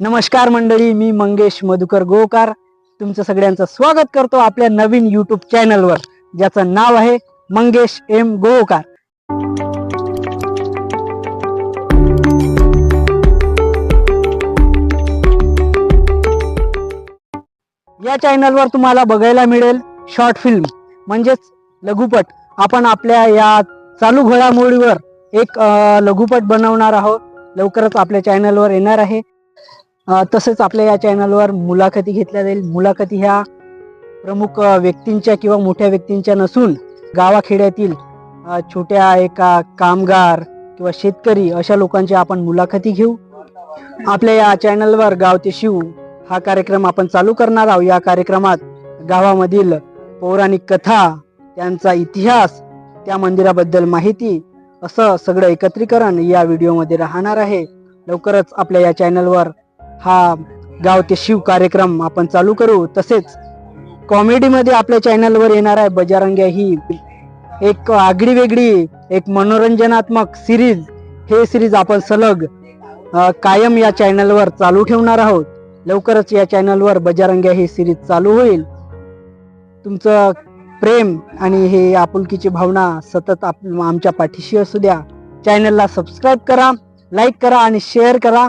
नमस्कार मंडळी मी मंगेश मधुकर गोकार तुमचं सगळ्यांचं स्वागत करतो आपल्या नवीन युट्यूब चॅनलवर ज्याचं नाव आहे मंगेश एम गोकार या चॅनलवर तुम्हाला बघायला मिळेल शॉर्ट फिल्म म्हणजेच लघुपट. आपण आपल्या या चालू घडामोडीवर एक लघुपट बनवणार आहोत. लवकरच आपल्या चॅनलवर येणार आहे. तसेच आपल्या या चॅनलवर मुलाखती घेतल्या जाईल. मुलाखती ह्या प्रमुख व्यक्तींच्या किंवा मोठ्या व्यक्तींच्या नसून गावाखेड्यातील छोट्या एका कामगार किंवा शेतकरी अशा लोकांच्या आपण मुलाखती घेऊ. आपल्या या चॅनलवर गाव ते शिव हा कार्यक्रम आपण चालू करणार आहोत. या कार्यक्रमात गावामधील पौराणिक कथा त्यांचा इतिहास त्या मंदिराबद्दल माहिती असं सगळं एकत्रीकरण या व्हिडिओमध्ये राहणार आहे. लवकरच आपल्या या चॅनलवर हा गाव ते शिव कार्यक्रम आपण चालू करू. तसेच कॉमेडीमध्ये आपल्या चॅनलवर येणार आहे बजारंग्या ही एक आगळी वेगळी एक मनोरंजनात्मक सिरीज हे सिरीज आपण सलग कायम या चॅनलवर चालू ठेवणार आहोत. लवकरच या चॅनलवर बजारंग्या ही सिरीज चालू होईल. तुमचं प्रेम आणि हे आपुलकीची भावना सतत आप आमच्या पाठीशी असू द्या. चॅनलला सबस्क्राईब करा लाईक करा आणि शेअर करा.